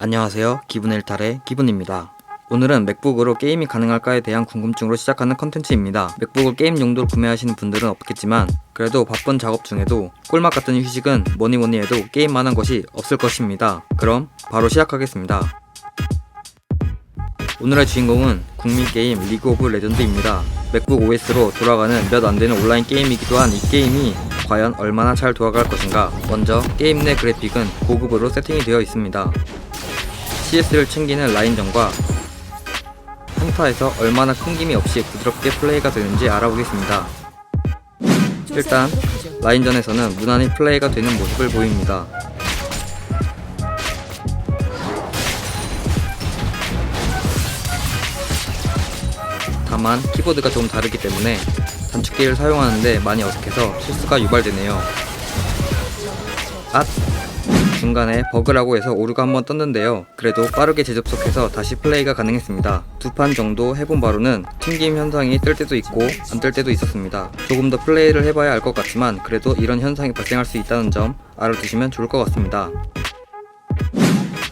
안녕하세요. 기분의 일탈의 기분입니다. 오늘은 맥북으로 게임이 가능할까에 대한 궁금증으로 시작하는 컨텐츠입니다. 맥북을 게임 용도로 구매하시는 분들은 없겠지만 그래도 바쁜 작업 중에도 꿀맛 같은 휴식은 뭐니 뭐니 해도 게임만한 것이 없을 것입니다. 그럼 바로 시작하겠습니다. 오늘의 주인공은 국민 게임 리그 오브 레전드입니다. 맥북 OS로 돌아가는 몇 안 되는 온라인 게임이기도 한 이 게임이 과연 얼마나 잘 돌아갈 것인가. 먼저 게임 내 그래픽은 고급으로 세팅이 되어 있습니다. CS를 챙기는 라인전과 한타에서 얼마나 끊김이 없이 부드럽게 플레이가 되는지 알아보겠습니다. 일단 라인전에서는 무난히 플레이가 되는 모습을 보입니다. 다만 키보드가 좀 다르기 때문에 단축키를 사용하는데 많이 어색해서 실수가 유발되네요. 앗! 중간에 버그라고 해서 오류가 한번 떴는데요. 그래도 빠르게 재접속해서 다시 플레이가 가능했습니다. 두 판 정도 해본 바로는 튕김 현상이 뜰 때도 있고 안 뜰 때도 있었습니다. 조금 더 플레이를 해봐야 알 것 같지만 그래도 이런 현상이 발생할 수 있다는 점 알아두시면 좋을 것 같습니다.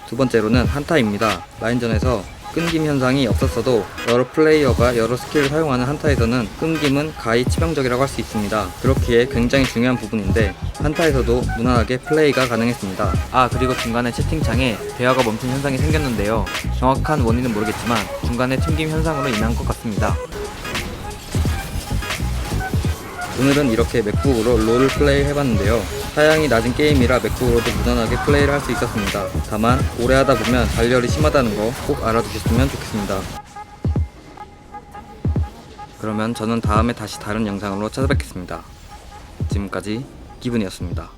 두 번째로는 한타입니다. 라인전에서 끊김 현상이 없었어도 여러 플레이어가 여러 스킬을 사용하는 한타에서는 끊김은 가히 치명적이라고 할 수 있습니다. 그렇기에 굉장히 중요한 부분인데 한타에서도 무난하게 플레이가 가능했습니다. 아 그리고 중간에 채팅창에 대화가 멈춘 현상이 생겼는데요. 정확한 원인은 모르겠지만 중간에 튕김 현상으로 인한 것 같습니다. 오늘은 이렇게 맥북으로 롤을 플레이 해봤는데요. 사양이 낮은 게임이라 맥북으로도 무난하게 플레이를 할 수 있었습니다. 다만 오래 하다 보면 발열이 심하다는 거 꼭 알아두셨으면 좋겠습니다. 그러면 저는 다음에 다시 다른 영상으로 찾아뵙겠습니다. 지금까지 기분이었습니다.